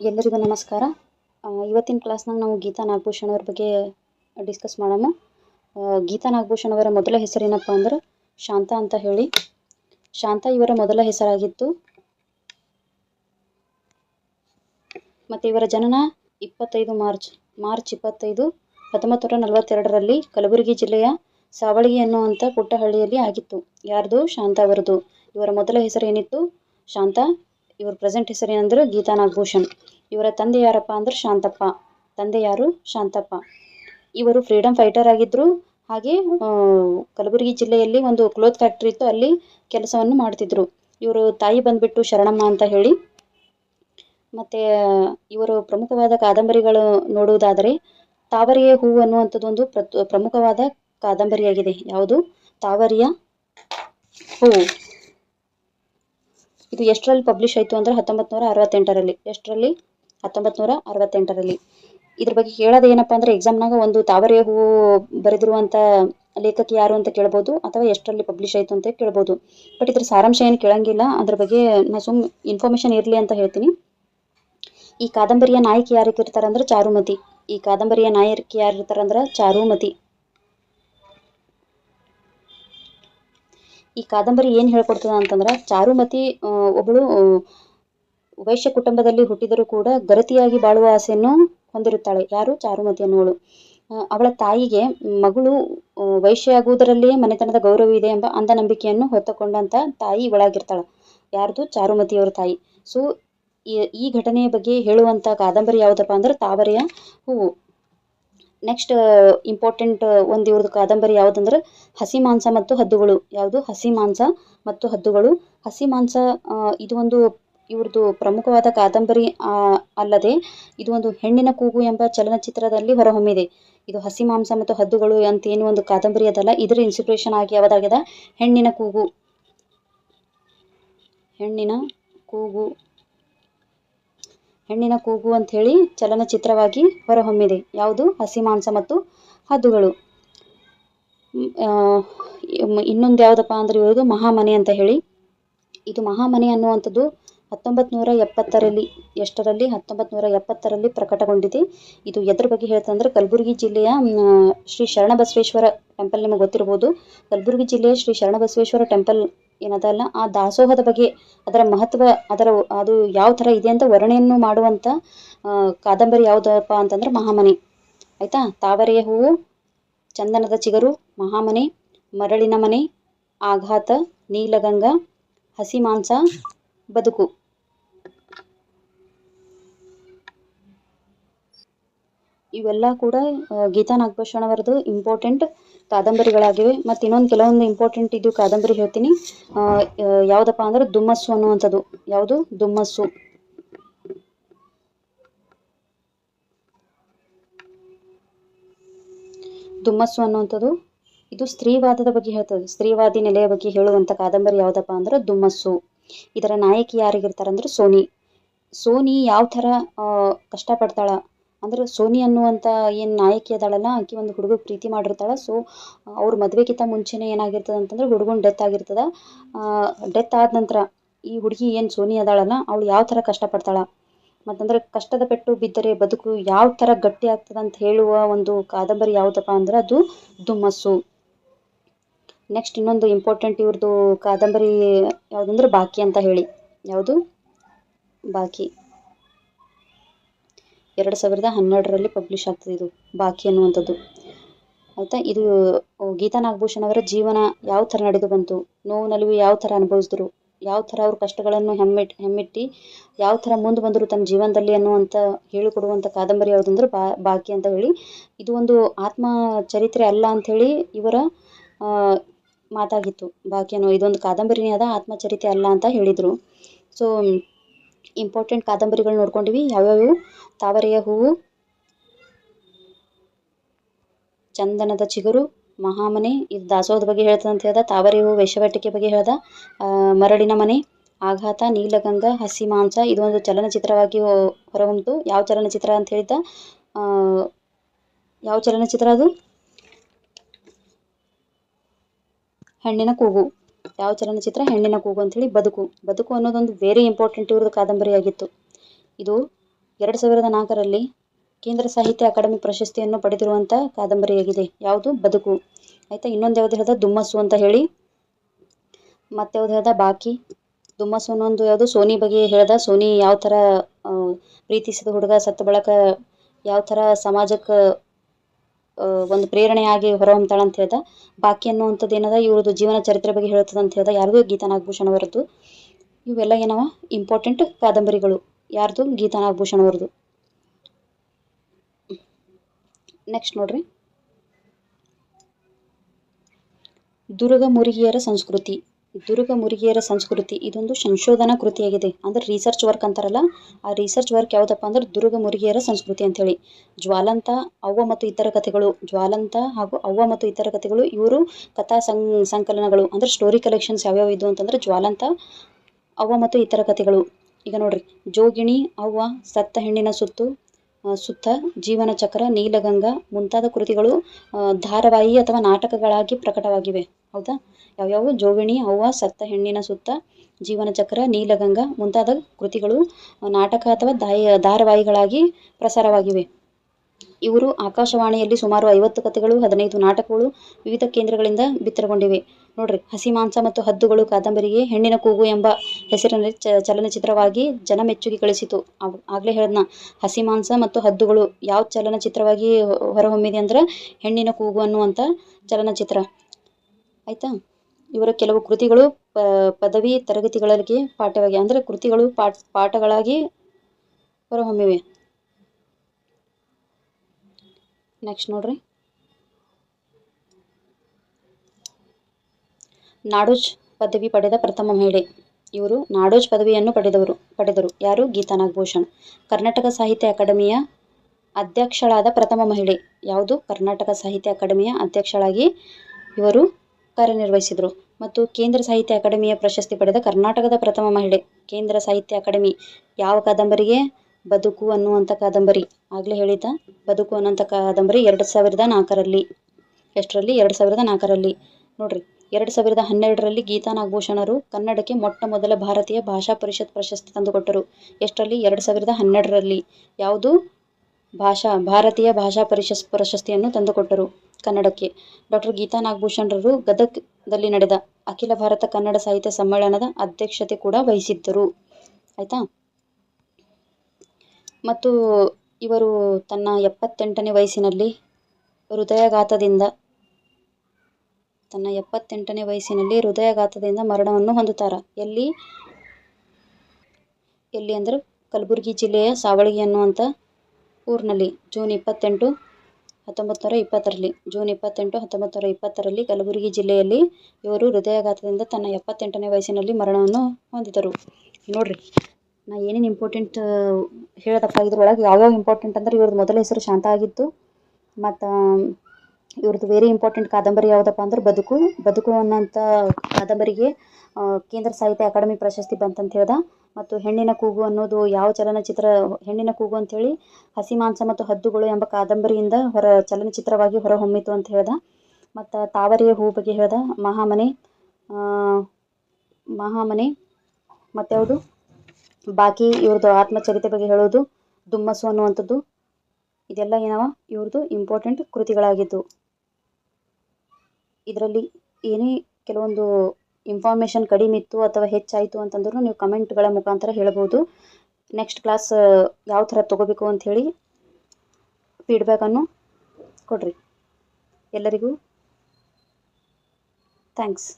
ಎಲ್ಲರಿಗೂ ನಮಸ್ಕಾರ. ಇವತ್ತಿನ ಕ್ಲಾಸ್ನಾಗ ನಾವು ಗೀತಾ ನಾಗಭೂಷಣ್ ಅವ್ರ ಬಗ್ಗೆ ಡಿಸ್ಕಸ್ ಮಾಡೋಣ. ಗೀತಾ ನಾಗಭೂಷಣ್ ಅವರ ಮೊದಲ ಹೆಸರೇನಪ್ಪ ಅಂದ್ರೆ ಶಾಂತ ಅಂತ ಹೇಳಿ. ಶಾಂತ ಇವರ ಮೊದಲ ಹೆಸರಾಗಿತ್ತು. ಮತ್ತು ಇವರ ಜನನ ಇಪ್ಪತ್ತೈದು ಮಾರ್ಚ್ ಮಾರ್ಚ್ ಇಪ್ಪತ್ತೈದು ಹತ್ತೊಂಬತ್ತು ನೂರ ನಲವತ್ತೆರಡರಲ್ಲಿ ಕಲಬುರಗಿ ಜಿಲ್ಲೆಯ ಸಾವಳಗಿ ಅನ್ನುವಂಥ ಪುಟ್ಟಹಳ್ಳಿಯಲ್ಲಿ ಆಗಿತ್ತು. ಯಾರ್ದು? ಶಾಂತ ಅವರದು. ಇವರ ಮೊದಲ ಹೆಸರು ಏನಿತ್ತು ಶಾಂತ ಇವ್ರ ಪ್ರೆಸೆಂಟ್ ಹೆಸರು ಏನಂದ್ರೆ ಗೀತಾ ನಾಗಭೂಷಣ್. ಇವರ ತಂದೆ ಯಾರಪ್ಪ ಅಂದ್ರೆ ಶಾಂತಪ್ಪ. ತಂದೆ ಯಾರು? ಶಾಂತಪ್ಪ. ಇವರು ಫ್ರೀಡಮ್ ಫೈಟರ್ ಆಗಿದ್ದರು ಹಾಗೆ ಕಲಬುರಗಿ ಜಿಲ್ಲೆಯಲ್ಲಿ ಒಂದು ಕ್ಲೋತ್ ಫ್ಯಾಕ್ಟ್ರಿ ಇತ್ತು. ಅಲ್ಲಿ ಕೆಲಸವನ್ನು ಮಾಡ್ತಿದ್ರು. ಇವರು ತಾಯಿ ಬಂದ್ಬಿಟ್ಟು ಶರಣಮ್ಮ ಅಂತ ಹೇಳಿ. ಮತ್ತೆ, ಇವರು ಪ್ರಮುಖವಾದ ಕಾದಂಬರಿಗಳು ನೋಡುವುದಾದರೆ, ತಾವರೆಯ ಹೂವು ಅನ್ನುವಂಥದ್ದು ಒಂದು ಪ್ರತ್, ಪ್ರಮುಖವಾದ ಕಾದಂಬರಿಯಾಗಿದೆ. ಯಾವುದು? ತಾವರಿಯ ಹೂವು. ಇದು ಎಷ್ಟರಲ್ಲಿ ಪಬ್ಲಿಷ್ ಆಯಿತು ಅಂದರೆ ಹತ್ತೊಂಬತ್ತು ನೂರ ಅರವತ್ತೆಂಟರಲ್ಲಿ ಎಷ್ಟರಲ್ಲಿ? ಹತ್ತೊಂಬತ್ತು ನೂರ ಅರವತ್ತೆಂಟರಲ್ಲಿ ಇದ್ರ ಬಗ್ಗೆ ಕೇಳೋದು ಏನಪ್ಪ ಅಂದರೆ ಎಕ್ಸಾಮ್ನಾಗ ಒಂದು ತಾವರೆ ಹೂವು ಬರೆದಿರುವಂಥ ಲೇಖಕ ಯಾರು ಅಂತ ಕೇಳ್ಬೋದು, ಅಥವಾ ಎಷ್ಟರಲ್ಲಿ ಪಬ್ಲಿಷ್ ಆಯಿತು ಅಂತ ಕೇಳ್ಬೋದು. ಬಟ್ ಇದ್ರ ಸಾರಾಂಶ ಏನು ಕೇಳಂಗಿಲ್ಲ. ಅದ್ರ ಬಗ್ಗೆ ನಾ ಸುಮ್ ಇನ್ಫಾರ್ಮೇಷನ್ ಇರಲಿ ಅಂತ ಹೇಳ್ತೀನಿ. ಈ ಕಾದಂಬರಿಯ ನಾಯಕಿ ಯಾರು ಇರ್ತಾರೆ ಅಂದ್ರೆ ಚಾರುಮತಿ. ಈ ಕಾದಂಬರಿಯ ನಾಯಕಿ ಯಾರು ಇರ್ತಾರೆ ಅಂದ್ರೆ ಚಾರುಮತಿ. ಈ ಕಾದಂಬರಿ ಏನು ಹೇಳ್ಕೊಡ್ತದ ಅಂತಂದ್ರೆ ಚಾರುಮತಿ ಒಬ್ಬಳು ವೈಶ್ಯ ಕುಟುಂಬದಲ್ಲಿ ಹುಟ್ಟಿದರೂ ಕೂಡ ಗರತಿಯಾಗಿ ಬಾಳುವ ಆಸೆಯನ್ನು ಹೊಂದಿರುತ್ತಾಳೆ. ಯಾರು? ಚಾರುಮತಿ ಅನ್ನೋಳು ಅವಳ ತಾಯಿಗೆ ಮಗಳು ವೈಶ್ಯಾಗುವುದರಲ್ಲಿಯೇ ವೈಶ್ಯ ಆಗುವುದರಲ್ಲಿಯೇ ಮನೆತನದ ಗೌರವ ಇದೆ ಎಂಬ ಅಂಧನಂಬಿಕೆಯನ್ನು ಹೊತ್ತುಕೊಂಡಂತ ತಾಯಿ ಇವಳಾಗಿರ್ತಾಳೆ. ಯಾರ್ದು? ಚಾರುಮತಿಯವರ ತಾಯಿ. ಸೊ, ಈ ಘಟನೆಯ ಬಗ್ಗೆ ಹೇಳುವಂಥ ಕಾದಂಬರಿ ಯಾವುದಪ್ಪ ಅಂದ್ರೆ ತಾವರೆಯ ಹೂವು. ನೆಕ್ಸ್ಟ್ ಇಂಪಾರ್ಟೆಂಟ್ ಒಂದು ಇವ್ರದ್ದು ಕಾದಂಬರಿ ಯಾವುದಂದ್ರೆ ಹಸಿ ಮಾಂಸ ಮತ್ತು ಹದ್ದುಗಳು. ಯಾವುದು? ಹಸಿ ಮಾಂಸ ಮತ್ತು ಹದ್ದುಗಳು. ಹಸಿ ಮಾಂಸ ಇದು ಒಂದು ಇವ್ರದ್ದು ಪ್ರಮುಖವಾದ ಕಾದಂಬರಿ ಅಲ್ಲದೆ ಇದು ಒಂದು ಹೆಣ್ಣಿನ ಕೂಗು ಎಂಬ ಚಲನಚಿತ್ರದಲ್ಲಿ ಹೊರಹೊಮ್ಮಿದೆ. ಇದು ಹಸಿ ಮಾಂಸ ಮತ್ತು ಹದ್ದುಗಳು ಅಂತ ಏನು ಒಂದು ಕಾದಂಬರಿ ಅದಲ್ಲ, ಇದರ ಇನ್ಸ್ಪಿರೇಷನ್ ಆಗಿ ಯಾವುದಾಗ್ಯದ? ಹೆಣ್ಣಿನ ಕೂಗು. ಹೆಣ್ಣಿನ ಕೂಗು. ಹೆಣ್ಣಿನ ಕೂಗು ಅಂತ ಹೇಳಿ ಚಲನಚಿತ್ರವಾಗಿ ಹೊರಹೊಮ್ಮಿದೆ. ಯಾವುದು? ಹಸಿ ಮಾಂಸ ಮತ್ತು ಹದ್ದುಗಳು. ಇನ್ನೊಂದು ಯಾವುದಪ್ಪ ಅಂದ್ರೆ ಇರೋದು ಮಹಾಮನೆ ಅಂತ ಹೇಳಿ. ಇದು ಮಹಾಮನೆ ಅನ್ನುವಂಥದ್ದು ಹತ್ತೊಂಬತ್ತು ನೂರ ಎಪ್ಪತ್ತರಲ್ಲಿ, ಎಷ್ಟರಲ್ಲಿ? ಹತ್ತೊಂಬತ್ತು ನೂರ ಎಪ್ಪತ್ತರಲ್ಲಿ ಪ್ರಕಟಗೊಂಡಿದೆ. ಇದು ಎದ್ರ ಬಗ್ಗೆ ಹೇಳ್ತಂದ್ರೆ ಕಲಬುರಗಿ ಜಿಲ್ಲೆಯ ಶ್ರೀ ಶರಣಬಸವೇಶ್ವರ ಟೆಂಪಲ್ ನಿಮಗೆ ಗೊತ್ತಿರ್ಬೋದು ಕಲಬುರಗಿ ಜಿಲ್ಲೆಯ ಶ್ರೀ ಶರಣಬಸವೇಶ್ವರ ಟೆಂಪಲ್ ಏನದಲ್ಲ, ಆ ದಾಸೋಹದ ಬಗ್ಗೆ ಅದರ ಮಹತ್ವ, ಅದರ ಅದು ಯಾವ ಥರ ಇದೆ ಅಂತ ವರ್ಣೆಯನ್ನು ಮಾಡುವಂಥ ಕಾದಂಬರಿ ಯಾವುದಪ್ಪ ಅಂತಂದ್ರೆ ಮಹಾಮನೆ. ಆಯಿತಾ? ತಾವರೆಯ ಹೂವು, ಚಂದನದ ಚಿಗರು, ಮಹಾಮನೆ, ಮರಳಿನ ಮನೆ, ಆಘಾತ, ನೀಲಗಂಗ, ಹಸಿ ಮಾಂಸ ಬದುಕು. ಇವೆಲ್ಲ ಕೂಡ ಗೀತಾ ನಾಗಭೂಷಣ ಅವರದು ಇಂಪಾರ್ಟೆಂಟ್ ಕಾದಂಬರಿಗಳಾಗಿವೆ. ಮತ್ತು ಇನ್ನೊಂದು ಕೆಲವೊಂದು ಇಂಪಾರ್ಟೆಂಟ್ ಇದು ಕಾದಂಬರಿ ಹೇಳ್ತೀನಿ. ಯಾವುದಪ್ಪ ಅಂದ್ರೆ ದುಮ್ಮಸ್ಸು ಅನ್ನುವಂಥದ್ದು. ಯಾವುದು? ದುಮ್ಮಸ್ಸು. ದುಮ್ಮಸ್ಸು ಅನ್ನುವಂಥದ್ದು. ಇದು ಸ್ತ್ರೀವಾದದ ಬಗ್ಗೆ ಹೇಳ್ತದೆ. ಸ್ತ್ರೀವಾದಿ ನೆಲೆಯ ಬಗ್ಗೆ ಹೇಳುವಂತ ಕಾದಂಬರಿ ಯಾವುದಪ್ಪ ಅಂದ್ರೆ ದುಮ್ಮಸ್ಸು. ಇದರ ನಾಯಕಿ ಯಾರಿಗಿರ್ತಾರೆ ಅಂದ್ರೆ ಸೋನಿ. ಸೋನಿ ಯಾವ ಥರ ಕಷ್ಟಪಡ್ತಾಳ ಅಂದ್ರೆ ಸೋನಿ ಅನ್ನುವಂಥ ಏನು ನಾಯಕಿ ಅದಾಳಲ್ಲ, ಆಕೆ ಒಂದು ಹುಡುಗ ಪ್ರೀತಿ ಮಾಡಿರ್ತಾಳೆ. ಸೊ ಅವ್ರ ಮದುವೆಗಿಂತ ಮುಂಚೆನೇ ಏನಾಗಿರ್ತದೆ ಅಂತಂದ್ರೆ ಹುಡುಗನ ಡೆತ್ ಆಗಿರ್ತದೆ. ಡೆತ್ ಆದ ನಂತರ ಈ ಹುಡುಗಿ ಏನು ಸೋನಿ ಅದಾಳಲ್ಲ, ಅವಳು ಯಾವ ಥರ ಕಷ್ಟಪಡ್ತಾಳ. ಮತ್ತಂದ್ರೆ ಕಷ್ಟದ ಪೆಟ್ಟು ಬಿದ್ದರೆ ಬದುಕು ಯಾವ ಥರ ಗಟ್ಟಿ ಆಗ್ತದೆ ಅಂತ ಹೇಳುವ ಒಂದು ಕಾದಂಬರಿ ಯಾವುದಪ್ಪ ಅಂದ್ರೆ ಅದು ದುಮ್ಮಸ್ಸು. ನೆಕ್ಸ್ಟ್ ಇನ್ನೊಂದು ಇಂಪಾರ್ಟೆಂಟ್ ಇವ್ರದ್ದು ಕಾದಂಬರಿ ಯಾವುದಂದ್ರೆ ಬಾಕಿ ಅಂತ ಹೇಳಿ. ಯಾವುದು? ಬಾಕಿ. ಎರಡು ಸಾವಿರದ ಹನ್ನೆರಡರಲ್ಲಿ ಪಬ್ಲಿಷ್ ಆಗ್ತದೆ ಇದು, ಬಾಕಿ ಅನ್ನುವಂಥದ್ದು. ಆಯಿತಾ? ಇದು ಗೀತಾ ನಾಗಭೂಷಣ್ ಅವರ ಜೀವನ ಯಾವ ಥರ ನಡೆದು ಬಂತು? ನೋವು, ನಲಿವು ಯಾವ ಥರ ಅನುಭವಿಸಿದ್ರು? ಯಾವ ಥರ ಅವ್ರ ಕಷ್ಟಗಳನ್ನು ಹೆಮ್ಮೆಟ್, ಹೆಮ್ಮೆಟ್ಟಿ, ಯಾವ ಥರ ಮುಂದೆ ಬಂದರು ತನ್ನ ಜೀವನದಲ್ಲಿ ಅನ್ನುವಂಥ ಹೇಳಿಕೊಡುವಂಥ ಕಾದಂಬರಿ ಯಾವುದಂದ್ರೆ ಬಾ, ಬಾಕಿ ಅಂತ ಹೇಳಿ. ಇದು ಒಂದು ಆತ್ಮ ಚರಿತ್ರೆ ಅಲ್ಲ ಅಂಥೇಳಿ ಇವರ ಮಾತಾಗಿತ್ತು. ಬಾಕಿ ಅನ್ನೋ ಇದೊಂದು ಕಾದಂಬರಿನೇ ಅದ ಆತ್ಮಚರಿತ್ರೆ ಅಲ್ಲ ಅಂತ ಹೇಳಿದರು. ಸೊ ಇಂಪಾರ್ಟೆಂಟ್ ಕಾದಂಬರಿಗಳು ನೋಡ್ಕೊಂಡಿವಿ. ಯಾವ್ಯಾವು? ತಾವರೆಯ ಹೂವು, ಚಂದನದ ಚಿಗುರು, ಮಹಾಮನೆ, ಇದು ದಾಸೋಹದ ಬಗ್ಗೆ ಹೇಳ್ತದಂತ ಹೇಳ್ದ. ತಾವರೆ ಹೂವು ವೇಷವಾಟಿಕೆ ಬಗ್ಗೆ ಹೇಳ್ದ. ಮರಳಿನ ಮನೆ, ಆಘಾತ, ನೀಲಗಂಗಾ, ಹಸಿ ಮಾಂಸ ಇದೊಂದು ಚಲನಚಿತ್ರವಾಗಿ ಹೊರಹೊಮ್ಮಿತು ಯಾವ ಚಲನಚಿತ್ರ ಅಂತ ಹೇಳಿದ್ದ? ಯಾವ ಚಲನಚಿತ್ರ ಅದು? ಹೆಣ್ಣಿನ ಕೂಗು. ಯಾವ ಚಲನಚಿತ್ರ? ಹೆಣ್ಣಿನ ಕೂಗು ಅಂಥೇಳಿ ಬದುಕು. ಬದುಕು ಅನ್ನೋದೊಂದು ವೆರಿ ಇಂಪಾರ್ಟೆಂಟ್ ಇವ್ರದ್ದು ಕಾದಂಬರಿ ಆಗಿತ್ತು. ಇದು ಎರಡು ಸಾವಿರದ ನಾಲ್ಕರಲ್ಲಿ ಕೇಂದ್ರ ಸಾಹಿತ್ಯ ಅಕಾಡೆಮಿ ಪ್ರಶಸ್ತಿಯನ್ನು ಪಡೆದಿರುವಂಥ ಕಾದಂಬರಿಯಾಗಿದೆ. ಯಾವುದು? ಬದುಕು. ಆಯಿತಾ? ಇನ್ನೊಂದು ಯಾವ್ದು ಹೇಳ್ದ? ದುಮ್ಮಸ್ಸು ಅಂತ ಹೇಳಿ. ಮತ್ತೆ ಯಾವ್ದು ಹೇಳ್ದ? ಬಾಕಿ. ದುಮ್ಮಸ್ಸು ಅನ್ನೊಂದು ಯಾವುದು? ಸೋನಿ ಬಗ್ಗೆ ಹೇಳ್ದ. ಸೋನಿ ಯಾವ ಥರ ಪ್ರೀತಿಸಿದ ಹುಡುಗ, ಸತ್ತ ಬಳಕ ಯಾವ ಥರ ಸಮಾಜಕ್ಕೆ ಒಂದು ಪ್ರೇರಣೆಯಾಗಿ ಹೊರಹೊಮ್ತಾಳ ಅಂತ ಹೇಳ್ದ. ಬಾಕಿ ಅನ್ನುವಂಥದ್ದು ಏನದ? ಇವ್ರದ್ದು ಜೀವನ ಚರಿತ್ರೆ ಬಗ್ಗೆ ಹೇಳ್ತದ ಅಂತ ಹೇಳ್ದ. ಯಾರ್ದು ಗೀತಾ ನಾಗಭೂಷಣ್ ಅವರದ್ದು. ಇವೆಲ್ಲ ಏನವ? ಇಂಪಾರ್ಟೆಂಟ್ ಕಾದಂಬರಿಗಳು. ಯಾರ್ದು? ಗೀತಾ ನಾಗಭೂಷಣ್ ಅವ್ರದ್ದು. ನೆಕ್ಸ್ಟ್ ನೋಡ್ರಿ. ದುರ್ಗ ಮುರುಗಿಯರ ಸಂಸ್ಕೃತಿ. ದುರ್ಗ ಮುರುಗಿಯರ ಸಂಸ್ಕೃತಿ, ಇದೊಂದು ಸಂಶೋಧನಾ ಕೃತಿಯಾಗಿದೆ. ಅಂದ್ರೆ ರಿಸರ್ಚ್ ವರ್ಕ್ ಅಂತಾರಲ್ಲ, ಆ ರಿಸರ್ಚ್ ವರ್ಕ್ ಯಾವುದಪ್ಪ ಅಂದ್ರೆ ದುರ್ಗ ಮುರುಗಿಯರ ಸಂಸ್ಕೃತಿ ಅಂತೇಳಿ. ಜ್ವಾಲಂತ, ಅವ್ವ ಮತ್ತು ಇತರ ಕಥೆಗಳು, ಜ್ವಾಲಂತ ಹಾಗೂ ಅವ್ವ ಮತ್ತು ಇತರ ಕಥೆಗಳು, ಇವರು ಕಥಾ ಸಂಕಲನಗಳು, ಅಂದ್ರೆ ಸ್ಟೋರಿ ಕಲೆಕ್ಷನ್ಸ್ ಯಾವ್ಯಾವ ಇದ್ದು ಅಂತಂದ್ರೆ ಜ್ವಾಲಂತ, ಅವ್ವ ಮತ್ತು ಇತರ ಕಥೆಗಳು. ಈಗ ನೋಡ್ರಿ, ಜೋಗಿಣಿ, ಅವ್ವ, ಸತ್ತ ಹೆಣ್ಣಿನ ಸುತ್ತು ಸುತ್ತ ಜೀವನ ಚಕ್ರ, ನೀಲಗಂಗಾ ಮುಂತಾದ ಕೃತಿಗಳು ಧಾರಾವಾಹಿ ಅಥವಾ ನಾಟಕಗಳಾಗಿ ಪ್ರಕಟವಾಗಿವೆ. ಹೌದಾ? ಯಾವ್ಯಾವು ಜೋಗಿಣಿ, ಅವ್ವ, ಸತ್ತ ಹೆಣ್ಣಿನ ಸುತ್ತ, ಜೀವನ ಚಕ್ರ, ನೀಲಗಂಗಾ ಮುಂತಾದ ಕೃತಿಗಳು ನಾಟಕ ಅಥವಾ ದಾಯ, ಧಾರಾವಾಹಿಗಳಾಗಿ ಪ್ರಸಾರವಾಗಿವೆ. ಇವರು ಆಕಾಶವಾಣಿಯಲ್ಲಿ ಸುಮಾರು ಐವತ್ತು ಕಥೆಗಳು ಹದಿನೈದು ನಾಟಕಗಳು ವಿವಿಧ ಕೇಂದ್ರಗಳಿಂದ ಬಿತ್ತರಗೊಂಡಿವೆ. ನೋಡ್ರಿ, ಹಸಿ ಮಾಂಸ ಮತ್ತು ಹದ್ದುಗಳು ಕಾದಂಬರಿಗೆ ಹೆಣ್ಣಿನ ಕೂಗು ಎಂಬ ಹೆಸರಿನಲ್ಲಿ ಚ, ಚಲನಚಿತ್ರವಾಗಿ ಜನ ಮೆಚ್ಚುಗೆ ಗಳಿಸಿತು. ಆಗ್- ಆಗ್ಲೇ ಹೇಳದ್ನ, ಹಸಿ ಮಾಂಸ ಮತ್ತು ಹದ್ದುಗಳು ಯಾವ ಚಲನಚಿತ್ರವಾಗಿ ಹೊರಹೊಮ್ಮಿದೆ ಅಂದ್ರೆ ಹೆಣ್ಣಿನ ಕೂಗು ಅನ್ನುವಂಥ ಚಲನಚಿತ್ರ. ಆಯ್ತಾ? ಇವರ ಕೆಲವು ಕೃತಿಗಳು ಪದವಿ ತರಗತಿಗಳಿಗೆ ಪಾಠವಾಗಿ, ಅಂದರೆ ಕೃತಿಗಳು, ಪಾಠ, ಪಾಠಗಳಾಗಿ ಹೊರಹೊಮ್ಮಿವೆ. ನೆಕ್ಸ್ಟ್ ನೋಡ್ರಿ. ನಾಡೋಜ್ ಪದವಿ ಪಡೆದ ಪ್ರಥಮ ಮಹಿಳೆ. ಇವರು ನಾಡೋಜ್ ಪದವಿಯನ್ನು ಪಡೆದವರು, ಪಡೆದರು. ಯಾರು? ಗೀತಾ ನಾಗಭೂಷಣ್. ಕರ್ನಾಟಕ ಸಾಹಿತ್ಯ ಅಕಾಡೆಮಿಯ ಅಧ್ಯಕ್ಷಳಾದ ಪ್ರಥಮ ಮಹಿಳೆ. ಯಾವುದು? ಕರ್ನಾಟಕ ಸಾಹಿತ್ಯ ಅಕಾಡೆಮಿಯ ಅಧ್ಯಕ್ಷಳಾಗಿ ಇವರು ಕಾರ್ಯನಿರ್ವಹಿಸಿದರು. ಮತ್ತು ಕೇಂದ್ರ ಸಾಹಿತ್ಯ ಅಕಾಡೆಮಿಯ ಪ್ರಶಸ್ತಿ ಪಡೆದ ಕರ್ನಾಟಕದ ಪ್ರಥಮ ಮಹಿಳೆ. ಕೇಂದ್ರ ಸಾಹಿತ್ಯ ಅಕಾಡೆಮಿ ಯಾವ ಕಾದಂಬರಿಗೆ? ಬದುಕು ಅನ್ನುವಂಥ ಕಾದಂಬರಿ. ಆಗಲೇ ಹೇಳಿದ್ದ, ಬದುಕು ಅನ್ನುವಂಥ ಕಾದಂಬರಿ ಎರಡು ಸಾವಿರದ ನಾಲ್ಕರಲ್ಲಿ. ಎಷ್ಟರಲ್ಲಿ? ಎರಡು ಸಾವಿರದ ನಾಲ್ಕರಲ್ಲಿ. ನೋಡ್ರಿ, ಎರಡು ಸಾವಿರದ ಹನ್ನೆರಡರಲ್ಲಿ ಗೀತಾ ನಾಗಭೂಷಣರು ಕನ್ನಡಕ್ಕೆ ಮೊಟ್ಟ ಮೊದಲ ಭಾರತೀಯ ಭಾಷಾ ಪರಿಷತ್ ಪ್ರಶಸ್ತಿ ತಂದುಕೊಟ್ಟರು. ಎಷ್ಟರಲ್ಲಿ? ಎರಡು ಸಾವಿರದ ಹನ್ನೆರಡರಲ್ಲಿ. ಯಾವುದು? ಭಾಷಾ, ಭಾರತೀಯ ಭಾಷಾ ಪರಿಷತ್ ಪ್ರಶಸ್ತಿಯನ್ನು ತಂದುಕೊಟ್ಟರು. ಕನ್ನಡಕ್ಕೆ. ಡಾಕ್ಟರ್ ಗೀತಾ ನಾಗಭೂಷಣರರು ಗದಗದಲ್ಲಿ ನಡೆದ ಅಖಿಲ ಭಾರತ ಕನ್ನಡ ಸಾಹಿತ್ಯ ಸಮ್ಮೇಳನದ ಅಧ್ಯಕ್ಷತೆ ಕೂಡ ವಹಿಸಿದ್ದರು. ಆಯಿತಾ? ಮತ್ತು ಇವರು ತನ್ನ ಎಪ್ಪತ್ತೆಂಟನೇ ವಯಸ್ಸಿನಲ್ಲಿ ಹೃದಯಾಘಾತದಿಂದ, ತನ್ನ ಎಪ್ಪತ್ತೆಂಟನೇ ವಯಸ್ಸಿನಲ್ಲಿ ಹೃದಯಾಘಾತದಿಂದ ಮರಣವನ್ನು ಹೊಂದುತ್ತಾರೆ. ಎಲ್ಲಿ? ಎಲ್ಲಿ ಅಂದ್ರೆ ಕಲಬುರಗಿ ಜಿಲ್ಲೆಯ ಸಾವಳಗಿ ಅನ್ನುವಂಥ ಊರಿನಲ್ಲಿ. ಜೂನ್ ಇಪ್ಪತ್ತೆಂಟು ಹತ್ತೊಂಬತ್ತು ನೂರ ಇಪ್ಪತ್ತರಲ್ಲಿ, ಜೂನ್ ಇಪ್ಪತ್ತೆಂಟು ಹತ್ತೊಂಬತ್ತು ನೂರ ಇಪ್ಪತ್ತರಲ್ಲಿ ಕಲಬುರಗಿ ಜಿಲ್ಲೆಯಲ್ಲಿ ಇವರು ಹೃದಯಾಘಾತದಿಂದ ತನ್ನ ಎಪ್ಪತ್ತೆಂಟನೇ ವಯಸ್ಸಿನಲ್ಲಿ ಮರಣವನ್ನು ಹೊಂದಿದರು ನೋಡ್ರಿ, ನಾ ಏನೇನು ಇಂಪಾರ್ಟೆಂಟ್ ಹೇಳೋದಪ್ಪ ಇದ್ರೊಳಗೆ ಯಾವ್ಯಾವ ಇಂಪಾರ್ಟೆಂಟ್ ಅಂದ್ರೆ ಇವ್ರದ್ದು ಮೊದಲ ಹೆಸರು ಶಾಂತ ಆಗಿತ್ತು, ಮತ್ತು ಇವ್ರದ್ದು ವೆರಿ ಇಂಪಾರ್ಟೆಂಟ್ ಕಾದಂಬರಿ ಯಾವುದಪ್ಪ ಅಂದ್ರೆ ಬದುಕು ಬದುಕು ಅನ್ನೋಂಥ ಕಾದಂಬರಿಗೆ ಕೇಂದ್ರ ಸಾಹಿತ್ಯ ಅಕಾಡೆಮಿ ಪ್ರಶಸ್ತಿ ಬಂತಂತ ಹೇಳ್ದ. ಮತ್ತು ಹೆಣ್ಣಿನ ಕೂಗು ಅನ್ನೋದು ಯಾವ ಚಲನಚಿತ್ರ, ಹೆಣ್ಣಿನ ಕೂಗು ಅಂಥೇಳಿ ಹಸಿ ಮಾಂಸ ಮತ್ತು ಹದ್ದುಗಳು ಎಂಬ ಕಾದಂಬರಿಯಿಂದ ಹೊರ ಚಲನಚಿತ್ರವಾಗಿ ಹೊರಹೊಮ್ಮಿತು ಅಂತ ಹೇಳ್ದ. ಮತ್ತು ತಾವರೆಯ ಹೂ ಬಗ್ಗೆ ಹೇಳ್ದ. ಮಹಾಮನೆ ಮಹಾಮನೆ ಮತ್ಯಾವುದು ಬಾಕಿ ಇವ್ರದ್ದು ಆತ್ಮಚರಿತೆ ಬಗ್ಗೆ ಹೇಳೋದು ದುಮ್ಮಸ್ಸು ಅನ್ನುವಂಥದ್ದು, ಇದೆಲ್ಲ ಏನವ? ಇವ್ರದ್ದು ಇಂಪಾರ್ಟೆಂಟ್ ಕೃತಿಗಳಾಗಿದ್ದು. ಇದರಲ್ಲಿ ಏನೇ ಕೆಲವೊಂದು ಇನ್ಫಾರ್ಮೇಷನ್ ಕಡಿಮೆ ಇತ್ತು ಅಥವಾ ಹೆಚ್ಚಾಯಿತು ಅಂತಂದ್ರೂ ನೀವು ಕಮೆಂಟ್ಗಳ ಮುಖಾಂತರ ಹೇಳ್ಬೋದು. ನೆಕ್ಸ್ಟ್ ಕ್ಲಾಸ್ ಯಾವ ಥರ ತೊಗೋಬೇಕು ಅಂಥೇಳಿ ಫೀಡ್ಬ್ಯಾಕನ್ನು ಕೊಡಿರಿ. ಎಲ್ಲರಿಗೂ ಥ್ಯಾಂಕ್ಸ್